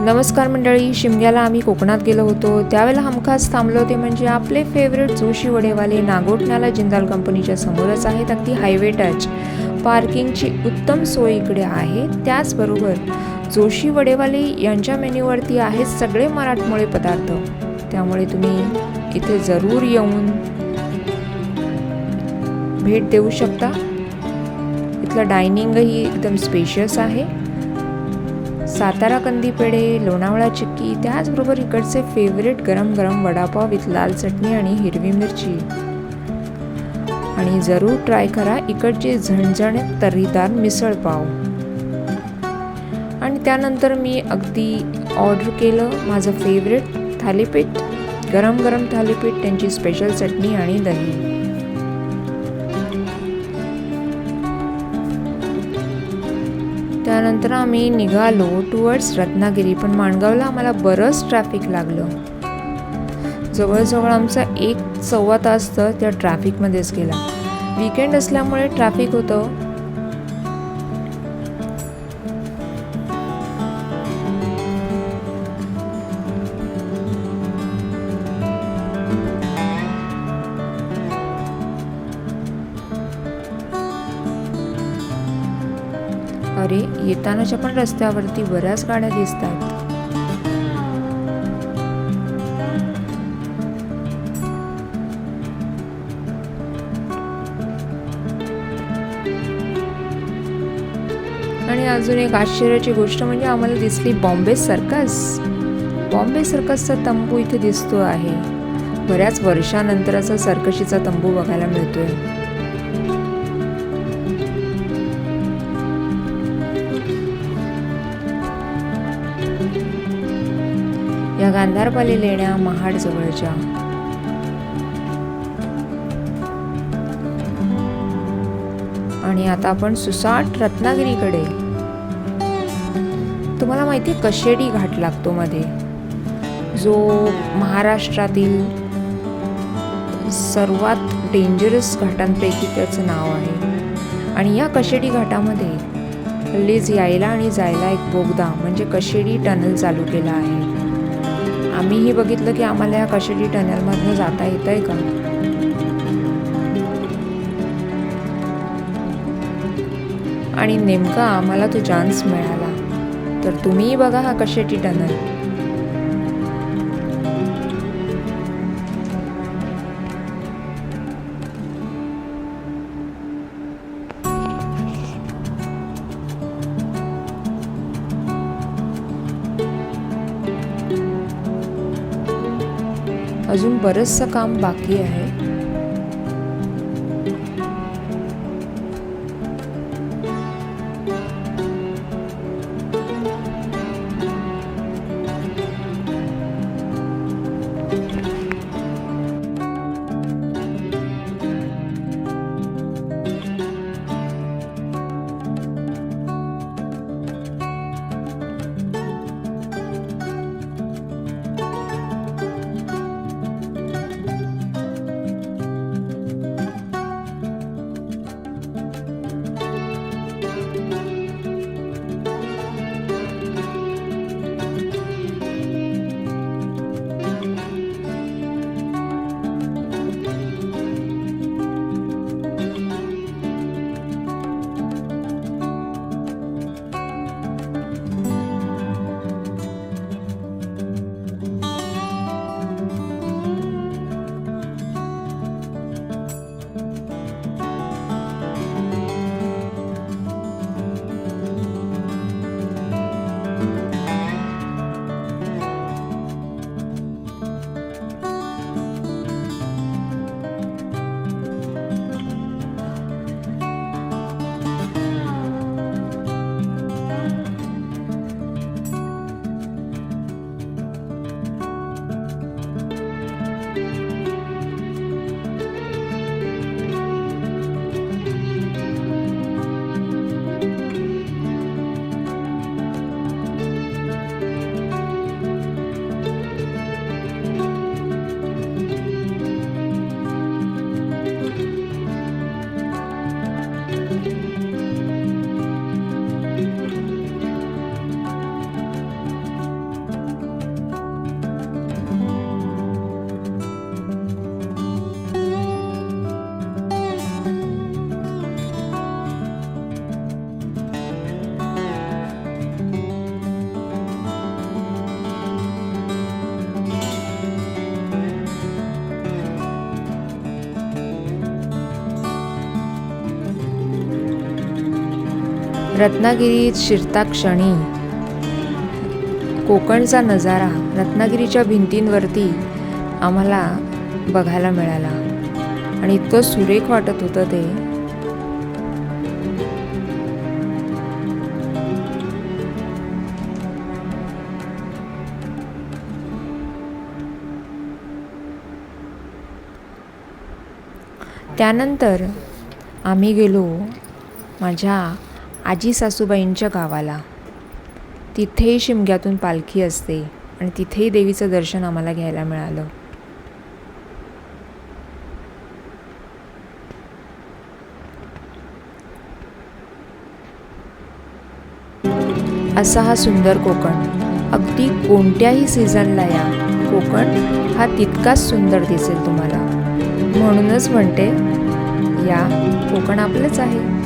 नमस्कार मंडळी शिमग्याला आम्ही कोकणात गेलो होतो. त्यावेळेला हमखास थांबलो होते म्हणजे आपले फेवरेट जोशी वडेवाले नागोठण्याला जिंदाल कंपनीच्या समोरच आहेत अगदी हायवे टच पार्किंगची उत्तम सोय इकडे आहे. त्याचबरोबर जोशी वडेवाले यांच्या मेन्यूवरती आहेत सगळे मराठमोळे पदार्थ. त्यामुळे तुम्ही इथे जरूर येऊन भेट देऊ शकता. इथलं डायनिंगही एकदम स्पेशियस आहे. सातारा कंदी पेढे लोणावळा चिक्की त्याचबरोबर इकडचे फेवरेट गरम गरम वडापाव विथ लाल चटणी आणि हिरवी मिरची. आणि जरूर ट्राय करा इकडचे झणझणीत तर्रीदार मिसळपाव आणि त्यानंतर मी अगदी ऑर्डर केलं माझं फेवरेट थालीपीठ गरम गरम थालीपीठ त्यांची स्पेशल चटणी आणि दही. त्यानंतर आम्ही निघालो टुवर्ड्स रत्नागिरी पण माणगावला आम्हाला बरंच ट्रॅफिक लागलं. जवळजवळ आमचा एक सव्वा तास तर त्या ट्रॅफिकमध्येच गेला. वीकेंड असल्यामुळे ट्रॅफिक होतं. अरे येतानाच्या पण रस्त्यावरती बऱ्याच गाड्या दिसतात. आणि अजून एक आश्चर्याची गोष्ट म्हणजे आम्हाला दिसली बॉम्बे सर्कस. बॉम्बे सर्कसचा तंबू इथे दिसतो आहे. बऱ्याच वर्षानंतर असा सर्कशीचा तंबू बघायला मिळतोय. या गांधारपाली लेण्या महाड जवळच्या आणि आता आपण सुसाट रत्नागिरीकडे. तुम्हाला माहिती आहे कशेडी घाट लागतो मध्ये. जो महाराष्ट्रातील सर्वात डेंजरस घाटांपैकी त्याचं नाव आहे. आणि या कशेडी घाटामध्ये हल्लीच यायला आणि जायला एक बोगदा म्हणजे कशेडी टनल चालू केला आहे. आम्हीही बघितलं की आम्हाला या कशेडी टनलमधनं जाता येत आहे का? आणि नेमका आम्हाला तो चान्स मिळाला. तर तुम्हीही बघा हा कशेटी टनल. अजून बरंचसं काम बाकी आहे. रत्नागिरीत शिरता क्षणी. कोकणचा नजारा रत्नागिरीच्या भिंतींवरती आम्हाला बघायला मिळाला. आणि इतकं सुरेख वाटत होतं ते. त्यानंतर आम्ही गेलो माझ्या आजी सासूबाईंच्या गावाला. तिथेही शिमग्यातून पालखी असते आणि तिथेही देवीचं दर्शन आम्हाला घ्यायला मिळालं. असा हा सुंदर कोकण. अगदी कोणत्याही सीझनला या कोकण हा तितकाच सुंदर दिसेल तुम्हाला. म्हणूनच म्हणते या कोकण आपलंच आहे.